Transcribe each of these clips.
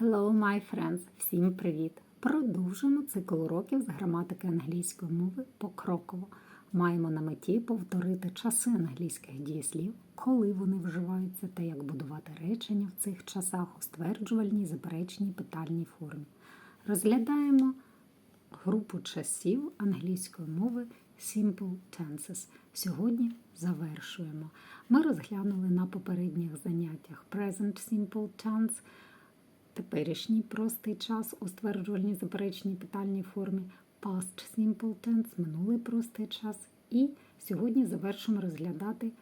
Hello, my friends! Всім привіт! Продовжуємо цикл уроків з граматики англійської мови покроково. Маємо на меті повторити часи англійських дієслів, коли вони вживаються та як будувати речення в цих часах у стверджувальній, заперечній, питальній формі. Розглядаємо групу часів англійської мови Simple Tenses. Сьогодні завершуємо. Ми розглянули на попередніх заняттях Present Simple Tense, теперішній простий час у стверджувальній заперечній питальній формі, Past Simple Tense, минулий простий час. І сьогодні завершимо розглядати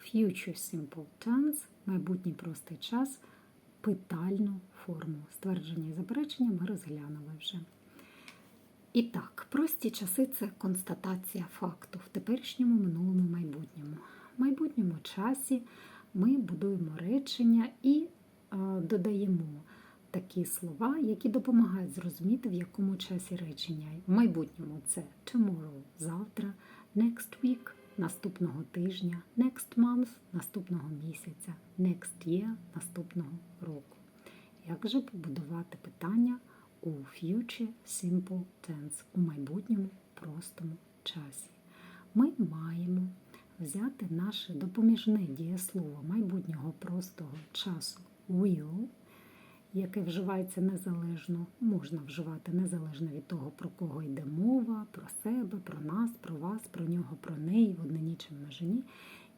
Future Simple Tense, майбутній простий час, питальну форму. Ствердження і заперечення ми розглянули вже. І так, прості часи це констатація факту в теперішньому, минулому, майбутньому. В майбутньому часі ми будуємо речення і е, додаємо такі слова, які допомагають зрозуміти, в якому часі речення. В майбутньому це tomorrow – завтра, next week наступного тижня, next month наступного місяця, next year наступного року. Як же побудувати питання у future simple tense у майбутньому простому часі? Ми маємо взяти наше допоміжне дієслово майбутнього простого часу will, яке вживається незалежно, можна вживати незалежно від того, про кого йде мова, про себе, про нас, про вас, про нього, про неї, в однині чи в.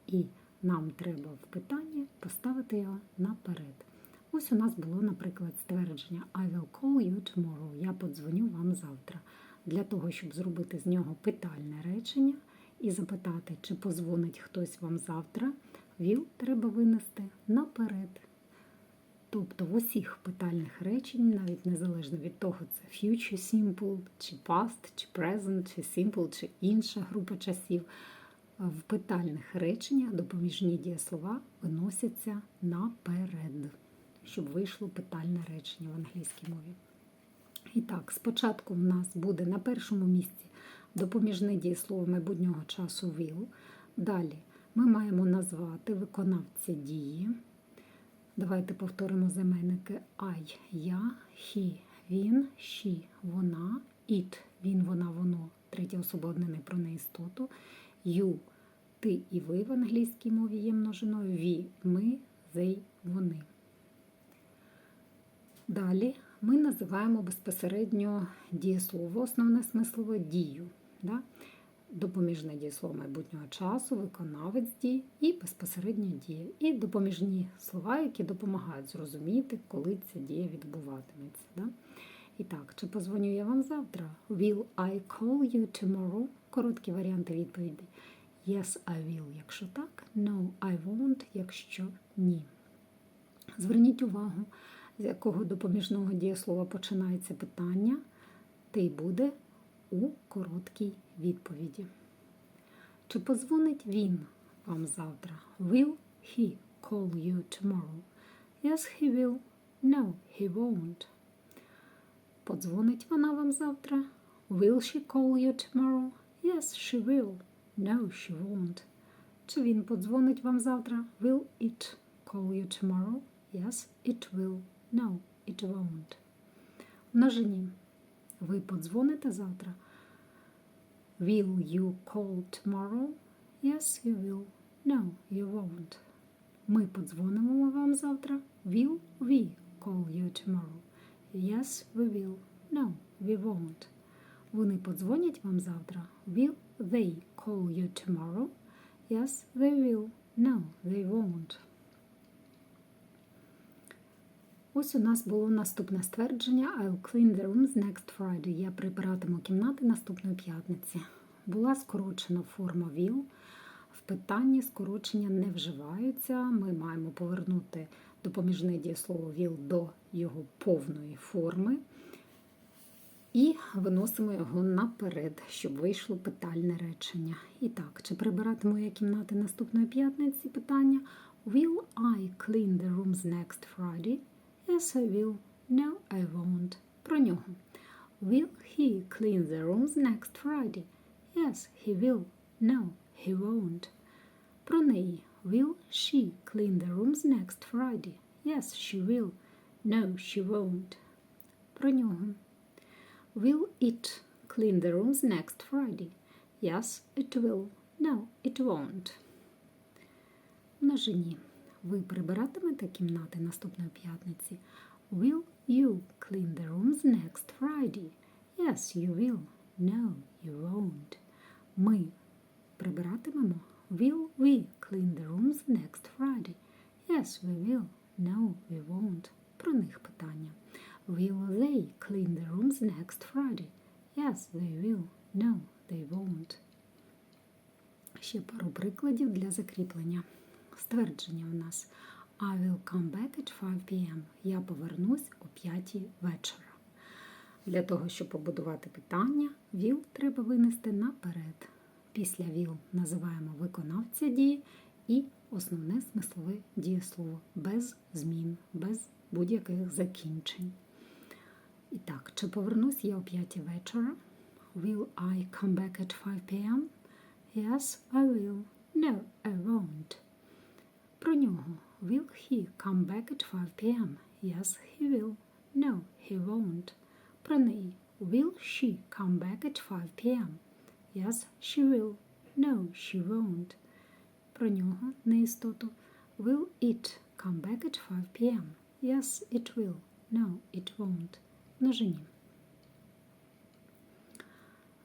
І нам треба в питанні поставити його наперед. Ось у нас було, наприклад, ствердження I will call you tomorrow. Я подзвоню вам завтра. Для того, щоб зробити з нього питальне речення і запитати, чи позвонить хтось вам завтра, will треба винести наперед. Тобто в усіх питальних речень, навіть незалежно від того, це future simple, чи past, чи present, чи simple, чи інша група часів, в питальних реченнях допоміжні дієслова виносяться наперед, щоб вийшло питальне речення в англійській мові. І так, спочатку в нас буде на першому місці допоміжне дієслово майбутнього часу will. Далі ми маємо назвати виконавця дії. Давайте повторимо займенники I, я, he, він, she, вона, it, він, вона, воно, третя особа однини про неістоту, you, ти і ви в англійській мові є множиною, we, ми, they, вони. Далі ми називаємо безпосередньо дієслово, основне смислове дію. Да? Допоміжне дієслово майбутнього часу, виконавець дій і безпосередньо дія. І допоміжні слова, які допомагають зрозуміти, коли ця дія відбуватиметься. Да? І так, чи позвоню я вам завтра? Will I call you tomorrow? Короткі варіанти відповіді. Yes, I will, якщо так. No, I won't, якщо ні. Зверніть увагу, з якого допоміжного дієслова починається питання, й буде у короткій відповіді. Чи позвонить він вам завтра? Will he call you tomorrow? Yes, he will. No, he won't. Подзвонить вона вам завтра? Will she call you tomorrow? Yes, she will. No, she won't. Чи він подзвонить вам завтра? Will it call you tomorrow? Yes, it will. No, it won't. Множині. Ви подзвоните завтра? Will you call tomorrow? Yes, you will. No, you won't. Ми подзвонимо вам завтра. Will we call you tomorrow? Yes, we will. No, we won't. Вони подзвонять вам завтра. Will they call you tomorrow? Yes, they will. No, they won't. Ось у нас було наступне ствердження I'll clean the rooms next Friday. Я прибиратиму кімнати наступної п'ятниці. Була скорочена форма will. В питанні скорочення не вживаються. Ми маємо повернути допоміжне дієслово will до його повної форми. І виносимо його наперед, щоб вийшло питальне речення. І так, чи прибиратиму я кімнати наступної п'ятниці? Питання Will I clean the rooms next Friday? Yes, I will. No, I won't. Про нього. Will he clean the rooms next Friday? Yes, he will. No, he won't. Про неї. Will she clean the rooms next Friday? Yes, she will. No, she won't. Про нього. Will it clean the rooms next Friday? Yes, it will. No, it won't. Множині. Ви прибиратимете кімнати наступної п'ятниці? Will you clean the rooms next Friday? Yes, you will. No, you won't. Ми прибиратимемо? Will we clean the rooms next Friday? Yes, we will. No, we won't. Про них питання. Will they clean the rooms next Friday? Yes, they will. No, they won't. Ще пару прикладів для закріплення. Ствердження у нас I will come back at 5 p.m. Я повернусь о 5 вечора. Для того, щоб побудувати питання, will треба винести наперед. Після will називаємо виконавця дії і основне смислове дієслово без змін, без будь-яких закінчень. І так, чи повернусь я о 5 вечора? Will I come back at 5 p.m.? Yes, I will. No, I won't. Про нього. Will he come back at 5 p.m.? Yes, he will. No, he won't. Про неї. Will she come back at 5 p.m.? Yes, she will. No, she won't. Про нього неістоту. Will it come back at 5 p.m.? Yes, it will. No, it won't. Множині.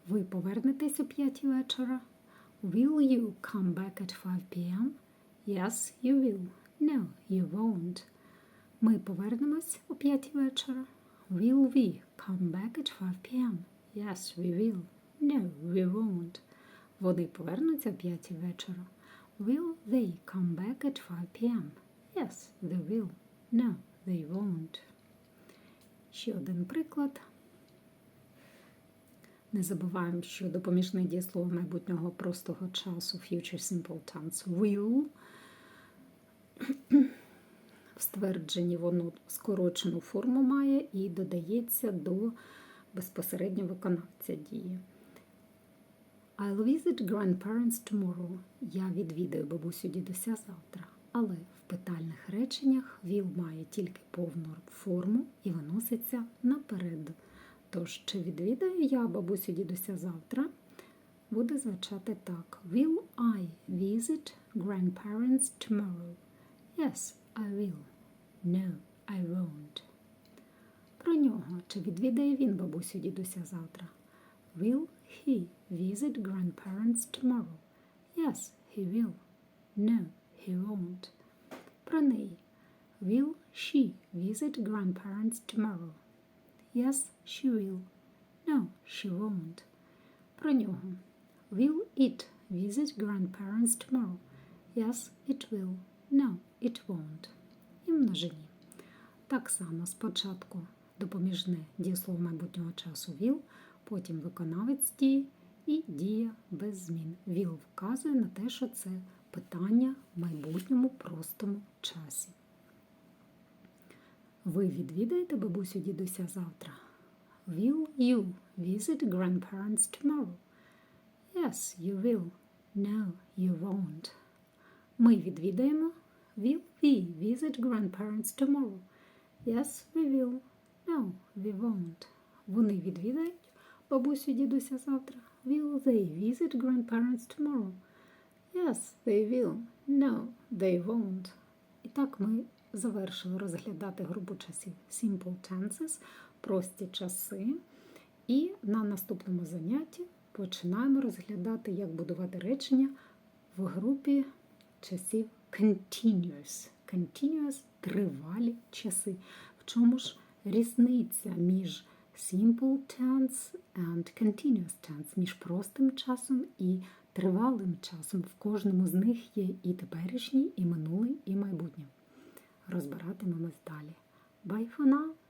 Ви повернетесь о 5 вечора? Will you come back at 5 p.m.? Yes, you will. No, you won't. Ми повернемось о 5 вечора. Will we come back at 5 p.m.? Yes, we will. No, we won't. Вони повернуться о 5 вечора. Will they come back at 5 p.m.? Yes, they will. No, they won't. Ще один приклад. Не забуваємо, що допоміжне дієслово майбутнього простого часу future simple tense will. Ствердженні воно скорочену форму має і додається до безпосередньо виконавця дії. I'll visit grandparents tomorrow. Я відвідаю бабусю дідуся завтра. Але в питальних реченнях will має тільки повну форму і виноситься наперед. Тож, чи відвідаю я бабусю дідуся завтра? Буде звучати так: Will I visit grandparents tomorrow? Yes, I will. No, I won't. Про нього. Чи відвідає він бабусю дідуся завтра? Will he visit grandparents tomorrow? Yes, he will. No, he won't. Про неї. Will she visit grandparents tomorrow? Yes, she will. No, she won't. Про нього. Will it visit grandparents tomorrow? Yes, it will. No, it won't. І множині. Так само спочатку допоміжне дієслово майбутнього часу will, потім виконавець дії і дія без змін. Will вказує на те, що це питання в майбутньому простому часі. Ви відвідаєте бабусю дідуся завтра? Will you visit grandparents tomorrow? Yes, you will. No, you won't. Ми відвідаємо. Will we visit grandparents tomorrow? Yes, we will. No, we won't. Вони відвідають бабусю дідуся завтра. Will they visit grandparents tomorrow? Yes, they will. No, they won't. І так ми завершили розглядати групу часів Simple Tenses, прості часи. І на наступному занятті починаємо розглядати, як будувати речення в групі часів Continuous. Continuous тривалі часи. В чому ж різниця між Simple tense and continuous tense, між простим часом і тривалим часом. В кожному з них є і теперішній, і минулий, і майбутнє. Розбиратимемось далі. Bye for now!